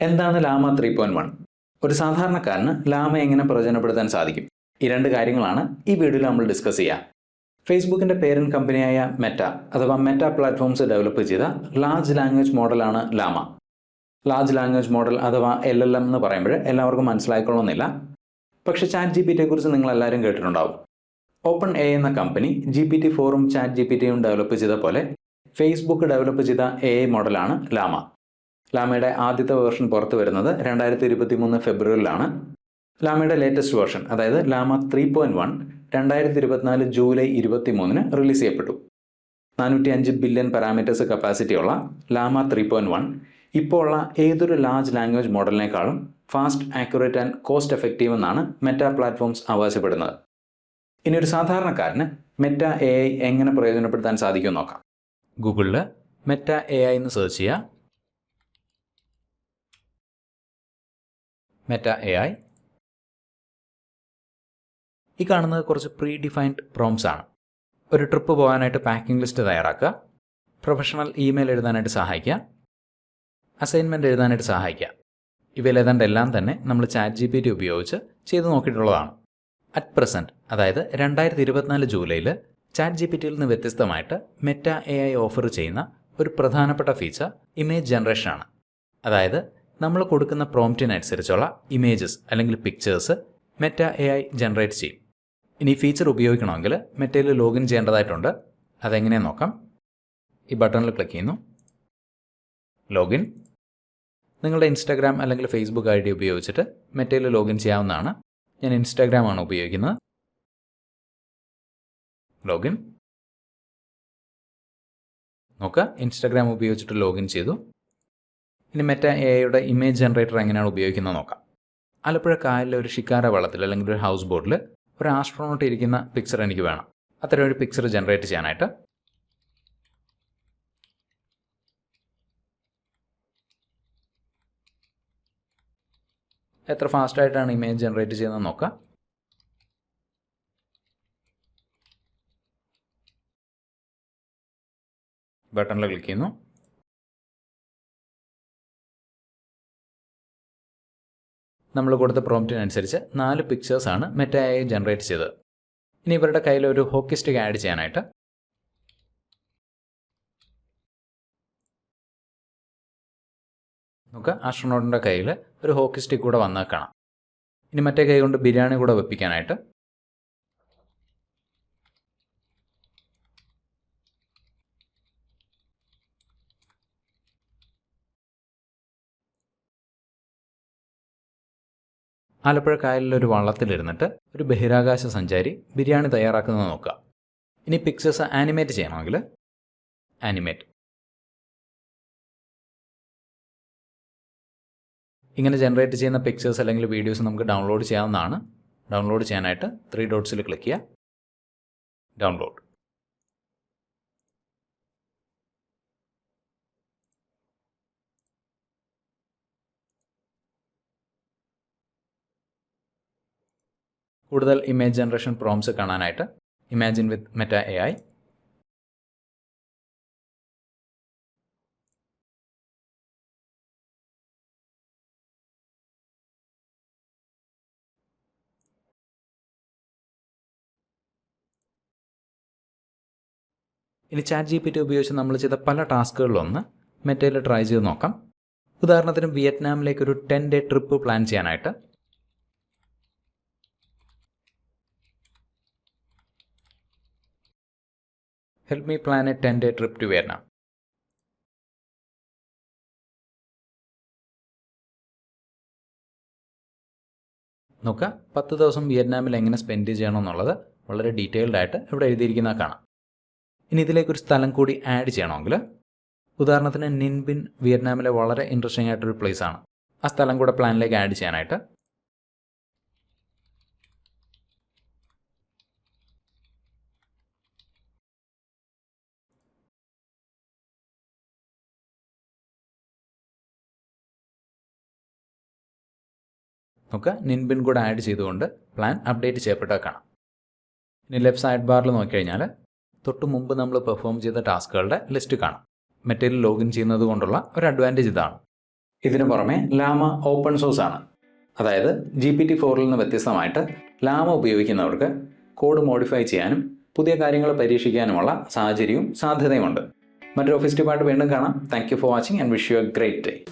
എന്താണ് ലാമ three point one? ഒരു സാധാരണക്കാരന് ലാമ എങ്ങനെ പ്രയോജനപ്പെടുത്താൻ സാധിക്കും? ഈ രണ്ട് കാര്യങ്ങളാണ് ഈ വീഡിയോയിൽ നമ്മൾ ഡിസ്കസ് ചെയ്യുക ഫേസ്ബുക്കിന്റെ പേരൻ കമ്പനിയായ മെറ്റ അഥവാ മെറ്റ പ്ലാറ്റ്ഫോംസ് ഡെവലപ്പ് ചെയ്ത ലാർജ് ലാംഗ്വേജ് മോഡലാണ് ലാമ. ലാർജ് ലാംഗ്വേജ് മോഡൽ അഥവാ എൽ എൽ എം എന്ന് പറയുമ്പോൾ എല്ലാവർക്കും മനസ്സിലായിക്കൊള്ളുന്നില്ല പക്ഷേ ചാറ്റ് ജി പി നിങ്ങൾ എല്ലാവരും കേട്ടിട്ടുണ്ടാവും. ഓപ്പൺ എ എന്ന കമ്പനി ജി പി ടി ഫോറും ചാറ്റ് ജി പി ടിയും ഡെവലപ്പ് ചെയ്ത പോലെ ഫേസ്ബുക്ക് ഡെവലപ്പ് ചെയ്ത എ മോഡലാണ് ലാമ. ലാമയുടെ ആദ്യത്തെ വേർഷൻ പുറത്തു വരുന്നത് രണ്ടായിരത്തി ഇരുപത്തി മൂന്ന് ഫെബ്രുവരിയിലാണ്. ലാമയുടെ ലേറ്റസ്റ്റ് വേർഷൻ അതായത് ലാമ ത്രീ പോയിന്റ് വൺ രണ്ടായിരത്തി ഇരുപത്തിനാല് ജൂലൈ ഇരുപത്തി മൂന്നിന് റിലീസ് ചെയ്യപ്പെട്ടു. നാനൂറ്റി അഞ്ച് ബില്യൺ പാരാമീറ്റേഴ്സ് കപ്പാസിറ്റിയുള്ള ലാമ ത്രീ പോയിന്റ് വൺ ഇപ്പോൾ ഉള്ള ഏതൊരു large language മോഡലിനേക്കാളും fast accurate and cost effective എന്നാണ് മെറ്റ പ്ലാറ്റ്ഫോംസ് അവകാശപ്പെടുന്നത് ഇനി ഒരു സാധാരണക്കാരന് മെറ്റ എ ഐ എങ്ങനെ പ്രയോജനപ്പെടുത്താൻ സാധിക്കുമെന്ന് നോക്കാം. ഗൂഗിളിൽ മെറ്റ എ ഐ എന്ന് സെർച്ച് ചെയ്യുക മെറ്റ എ ഐ ഈ കാണുന്നത് കുറച്ച് പ്രീ ഡിഫൈൻഡ് പ്രോംസ് ആണ്. ഒരു ട്രിപ്പ് പോകാനായിട്ട് പാക്കിംഗ് ലിസ്റ്റ് തയ്യാറാക്കുക. പ്രൊഫഷണൽ ഇമെയിൽ എഴുതാനായിട്ട് സഹായിക്കുക. അസൈൻമെന്റ് എഴുതാനായിട്ട് സഹായിക്കുക. ഇവയിൽ ഏതാണ്ട് എല്ലാം തന്നെ നമ്മൾ ചാറ്റ് ജി പി ടി ഉപയോഗിച്ച് ചെയ്തു നോക്കിയിട്ടുള്ളതാണ്. അറ്റ് പ്രസന്റ് അതായത് രണ്ടായിരത്തി ഇരുപത്തിനാല് ജൂലൈയിൽ ചാറ്റ് ജി പി ടിയിൽ നിന്ന് വ്യത്യസ്തമായിട്ട് മെറ്റ എ ഐ ഓഫർ ചെയ്യുന്ന ഒരു പ്രധാനപ്പെട്ട ഫീച്ചർ ഇമേജ് ജനറേഷനാണ് അതായത് നമ്മൾ കൊടുക്കുന്ന പ്രോംപ്റ്റിനനുസരിച്ചുള്ള ഇമേജസ് അല്ലെങ്കിൽ pictures Meta A I generate ചെയ്യും. ഇനി ഫീച്ചർ ഉപയോഗിക്കണമെങ്കിൽ മെറ്റയിൽ ലോഗിൻ ചെയ്യേണ്ടതായിട്ടുണ്ട്. അതെങ്ങനെയാണെന്ന് നോക്കാം? ഈ ബട്ടണിൽ ക്ലിക്ക് ചെയ്യുന്നു. ലോഗിൻ നിങ്ങളുടെ ഇൻസ്റ്റാഗ്രാം അല്ലെങ്കിൽ ഫേസ്ബുക്ക് ഐ ഡി ഉപയോഗിച്ചിട്ട് മെറ്റയിൽ ലോഗിൻ ചെയ്യാവുന്നതാണ്. ഞാൻ ഇൻസ്റ്റാഗ്രാം ആണ് ഉപയോഗിക്കുന്നത്. ലോഗിൻ നോക്കുക ഇൻസ്റ്റാഗ്രാം ഉപയോഗിച്ചിട്ട് ലോഗിൻ ചെയ്തു. ഇനി മെറ്റ എ ഐയുടെ ഇമേജ് ജനറേറ്റർ എങ്ങനെയാണ് ഉപയോഗിക്കുന്നത് നോക്കാം. ആലപ്പുഴ കായലിലെ ഒരു ഷിക്കാര വള്ളത്തിൽ അല്ലെങ്കിൽ ഒരു ഹൗസ് ബോട്ടിൽ ഒരു ആസ്ട്രോണോട്ട് ഇരിക്കുന്ന പിക്ചർ എനിക്ക് വേണം. അത്തരം ഒരു പിക്ചർ ജനറേറ്റ് ചെയ്യാനായിട്ട്. എത്ര ഫാസ്റ്റായിട്ടാണ് ഇമേജ് ജനറേറ്റ് ചെയ്യുന്നത് നോക്കാം. ബട്ടണിൽ ക്ലിക്ക് ചെയ്യുന്നു. നമ്മൾ കൊടുത്ത പ്രോംപ്റ്റിനനുസരിച്ച് നാല് പിക്ചേഴ്സാണ് മെറ്റയായി ജനറേറ്റ് ചെയ്തത്. ഇനി ഇവരുടെ കയ്യിൽ ഒരു ഹോക്കി സ്റ്റിക്ക് ആഡ് ചെയ്യാനായിട്ട്. നമുക്ക് ആസ്ട്രോണോട്ടിന്റെ കയ്യിൽ ഒരു ഹോക്കി സ്റ്റിക്ക് കൂടെ വന്നാൽ കാണാം ഇനി മറ്റേ കൈ കൊണ്ട് ബിരിയാണി കൂടെ വെപ്പിക്കാനായിട്ട്. ആലപ്പുഴ കായലിൽ ഒരു വള്ളത്തിലിരുന്നിട്ട് ഒരു ബഹിരാകാശ സഞ്ചാരി ബിരിയാണി തയ്യാറാക്കുന്നത് നോക്കുക. ഇനി പിക്ചേഴ്സ് ആനിമേറ്റ് ചെയ്യണമെങ്കിൽ ആനിമേറ്റ് ഇങ്ങനെ ജനറേറ്റ് ചെയ്യുന്ന പിക്ചേഴ്സ് അല്ലെങ്കിൽ വീഡിയോസ് നമുക്ക് ഡൗൺലോഡ് ചെയ്യാവുന്നതാണ്. ഡൗൺലോഡ് ചെയ്യാനായിട്ട് ത്രീ ഡോട്ട്സിൽ ക്ലിക്ക് ചെയ്യുക. ഡൗൺലോഡ് കൂടുതൽ ഇമേജ് ജനറേഷൻ പ്രോംസ് കാണാനായിട്ട് imagine with Meta A I ഇനി ചാറ്റ് ജി പി ടി ഉപയോഗിച്ച് നമ്മൾ ചെയ്ത പല ടാസ്കുകളിലൊന്ന് മെറ്റയിൽ ട്രൈ ചെയ്ത് നോക്കാം. ഉദാഹരണത്തിന് വിയറ്റ്നാമിലേക്ക് ഒരു ടെൻ ഡേ ട്രിപ്പ് പ്ലാൻ ചെയ്യാനായിട്ട് ഹെൽപ്പ് മീ പ്ലാനറ്റ് എന്റെ ട്രിപ്പ് ടു വിയറ്റ്നാം നോക്കുക പത്ത് ദിവസം വിയറ്റ്നാമിൽ എങ്ങനെ സ്പെൻഡ് ചെയ്യണമെന്നുള്ളത് വളരെ ഡീറ്റെയിൽഡ് ആയിട്ട് ഇവിടെ എഴുതിയിരിക്കുന്ന കാണാം. ഇനി ഇതിലേക്ക് ഒരു സ്ഥലം കൂടി ആഡ് ചെയ്യണമെങ്കിൽ ഉദാഹരണത്തിന് നിൻബിൻ വിയറ്റ്നാമിലെ വളരെ ഇൻട്രസ്റ്റിംഗ് ആയിട്ടൊരു ആണ്. ആ സ്ഥലം കൂടെ പ്ലാനിലേക്ക് ആഡ് ചെയ്യാനായിട്ട് നമുക്ക് നിൻബിൻ കൂടെ ആഡ് ചെയ്തുകൊണ്ട് പ്ലാൻ അപ്ഡേറ്റ് ചെയ്യപ്പെട്ട കാണാം. ഇനി ലെഫ്റ്റ് സൈഡ് ബാറിൽ നോക്കിക്കഴിഞ്ഞാൽ തൊട്ട് മുമ്പ് നമ്മൾ പെർഫോം ചെയ്ത ടാസ്കുകളുടെ ലിസ്റ്റ് കാണാം. മെറ്റീരിയൽ ലോഗിൻ ചെയ്യുന്നത് കൊണ്ടുള്ള ഒരു അഡ്വാന്റേജ് ഇതാണ്. ഇതിനു പുറമെ ലാമ ഓപ്പൺ സോഴ്സ് ആണ്. അതായത് ജി പി ടി ഫോറിൽ നിന്ന് വ്യത്യസ്തമായിട്ട് ലാമ ഉപയോഗിക്കുന്നവർക്ക് കോഡ് മോഡിഫൈ ചെയ്യാനും പുതിയ കാര്യങ്ങൾ പരീക്ഷിക്കാനുമുള്ള സാഹചര്യവും സാധ്യതയുമുണ്ട്. മറ്റൊരു ഓഫീസ് ഡിപ്പാർട്ട് വീണ്ടും കാണാം. Thank you for watching and wish you a great day